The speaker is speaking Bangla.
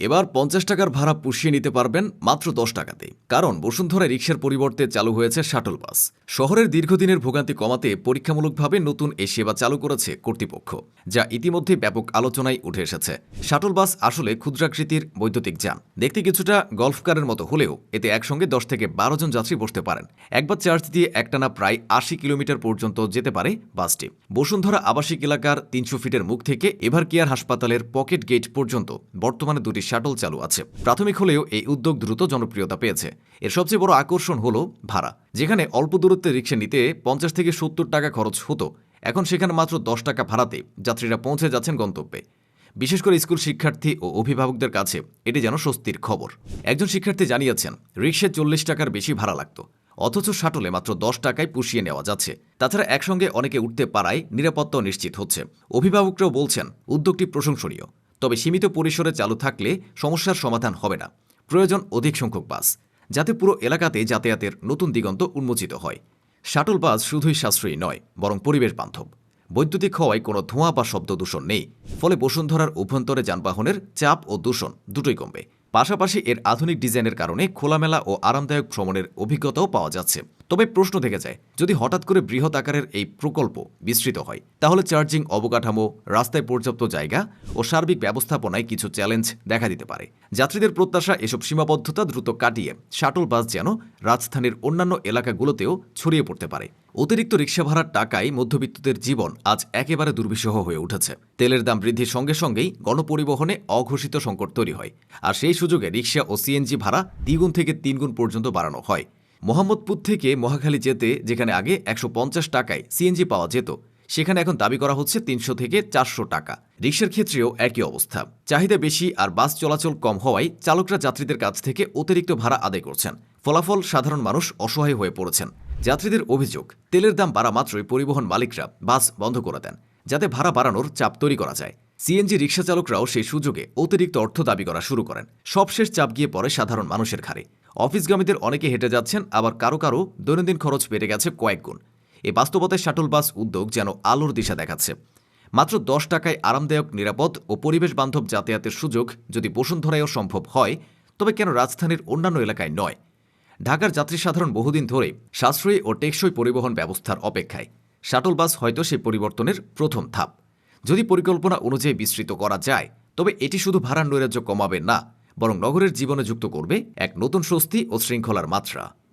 এবার পঞ্চাশ টাকার ভাড়া পুষিয়ে নিতে পারবেন মাত্র দশ টাকাতে। কারণ বসুন্ধরা রিক্সার পরিবর্তে চালু হয়েছে শাটল বাস। শহরের দীর্ঘদিনের ভোগান্তি কমাতে পরীক্ষামূলকভাবে নতুন এ সেবা চালু করেছে কর্তৃপক্ষ, যা ইতিমধ্যে ব্যাপক আলোচনায় উঠে এসেছে। শাটল বাস আসলে ক্ষুদ্রাকৃতির বৈদ্যুতিক যান। দেখতে কিছুটা গল্ফ কারের মতো হলেও এতে একসঙ্গে দশ থেকে বারো জন যাত্রী বসতে পারেন। একবার চার্জ দিয়ে একটানা প্রায় আশি কিলোমিটার পর্যন্ত যেতে পারে বাসটি। বসুন্ধরা আবাসিক এলাকার তিনশো ফিটের মুখ থেকে এভার কেয়ার হাসপাতালের পকেট গেট পর্যন্ত বর্তমানে দুটি শাটল চালু আছে। প্রাথমিক হলেও এই উদ্যোগ দ্রুত জনপ্রিয়তা পেয়েছে। এর সবচেয়ে বড় আকর্ষণ হল ভাড়া, যেখানে অল্প দূরত্বে রিক্সা নিতে পঞ্চাশ থেকে সত্তর টাকা খরচ হতো। এখন সেখানে মাত্র দশ টাকা ভাড়াতে যাত্রীরা পৌঁছে যাচ্ছেন গন্তব্যে। বিশেষ করে স্কুল শিক্ষার্থী ও অভিভাবকদের কাছে এটি যেন স্বস্তির খবর। একজন শিক্ষার্থী জানিয়েছেন রিক্সায় চল্লিশ টাকার বেশি ভাড়া লাগতো, অথচ শাটলে মাত্র দশ টাকায় পুষিয়ে নেওয়া যাচ্ছে। তাছাড়া একসঙ্গে অনেকে উঠতে পারায় নিরাপত্তাও নিশ্চিত হচ্ছে। অভিভাবকরাও বলছেন, উদ্যোগটি প্রশংসনীয়। তবে সীমিত পরিসরে চালু থাকলে সমস্যার সমাধান হবে না। প্রয়োজন অধিক সংখ্যক বাস, যাতে পুরো এলাকাতে যাতায়াতের নতুন দিগন্ত উন্মোচিত হয়। শাটল বাস শুধুই সাশ্রয়ী নয়, বরং পরিবেশ বান্ধব। বৈদ্যুতিক হওয়ায় কোনো ধোঁয়া বা শব্দ দূষণ নেই, ফলে বসুন্ধরার অভ্যন্তরে যানবাহনের চাপ ও দূষণ দুটোই কমবে। পাশাপাশি এর আধুনিক ডিজাইনের কারণে খোলামেলা ও আরামদায়ক ভ্রমণের অভিজ্ঞতাও পাওয়া যাচ্ছে। তবে প্রশ্ন থেকে যায়, যদি হঠাৎ করে বৃহৎ আকারের এই প্রকল্প বিস্তৃত হয়, তাহলে চার্জিং অবকাঠামো, রাস্তায় পর্যাপ্ত জায়গা ও সার্বিক ব্যবস্থাপনায় কিছু চ্যালেঞ্জ দেখা দিতে পারে। যাত্রীদের প্রত্যাশা এসব সীমাবদ্ধতা দ্রুত কাটিয়ে শাটল বাস যেন রাজধানীর অন্যান্য এলাকাগুলোতেও ছড়িয়ে পড়তে পারে। অতিরিক্ত রিক্সা ভাড়ার টাকায় মধ্যবিত্তদের জীবন আজ একেবারে দুর্বিষহ হয়ে উঠেছে। তেলের দাম বৃদ্ধির সঙ্গে সঙ্গেই গণপরিবহনে অঘোষিত সংকট তৈরি হয়, আর সেই সুযোগে রিক্সা ও সিএনজি ভাড়া দ্বিগুণ থেকে তিনগুণ পর্যন্ত বাড়ানো হয়। মোহাম্মদপুর থেকে মহাখালী যেতে, যেখানে আগে একশো পঞ্চাশ টাকায় সিএনজি পাওয়া যেত, সেখানে এখন দাবি করা হচ্ছে তিনশো থেকে চারশো টাকা। রিক্সার ক্ষেত্রেও একই অবস্থা। চাহিদা বেশি আর বাস চলাচল কম হওয়ায় চালকরা যাত্রীদের কাছ থেকে অতিরিক্ত ভাড়া আদায় করছেন। ফলাফল সাধারণ মানুষ অসহায় হয়ে পড়েছেন। যাত্রীদের অভিযোগ, তেলের দাম বাড়া মাত্রই পরিবহন মালিকরা বাস বন্ধ করে দেন, যাতে ভাড়া বাড়ানোর চাপ তৈরি করা যায়। সিএনজি রিক্সা চালকরাও সেই সুযোগে অতিরিক্ত অর্থ দাবি করা শুরু করেন। সবশেষ চাপ গিয়ে পড়ে সাধারণ মানুষের ঘাড়ে। অফিসগামীদের অনেকে হেঁটে যাচ্ছেন, আবার কারও কারও দৈনন্দিন খরচ বেড়ে গেছে কয়েক গুণ। এই বাস্তবতায় শাটল বাস উদ্যোগ যেন আলোর দিশা দেখাচ্ছে। মাত্র দশ টাকায় আরামদায়ক, নিরাপদ ও পরিবেশ বান্ধব যাতায়াতের সুযোগ যদি বসুন্ধরায়ও সম্ভব হয়, তবে কেন রাজধানীর অন্যান্য এলাকায় নয়? ঢাকার যাত্রী সাধারণ বহুদিন ধরে সাশ্রয়ী ও টেকসই পরিবহন ব্যবস্থার অপেক্ষায়। শাটল বাস হয়তো সেই পরিবর্তনের প্রথম ধাপ। যদি পরিকল্পনা অনুযায়ী বিস্তৃত করা যায়, তবে এটি শুধু ভাড়ার নৈরাজ্য কমাবে না বরং নগরের জীবনে যুক্ত করবে এক নতুন স্বস্তি ও শৃঙ্খলার মাত্রা।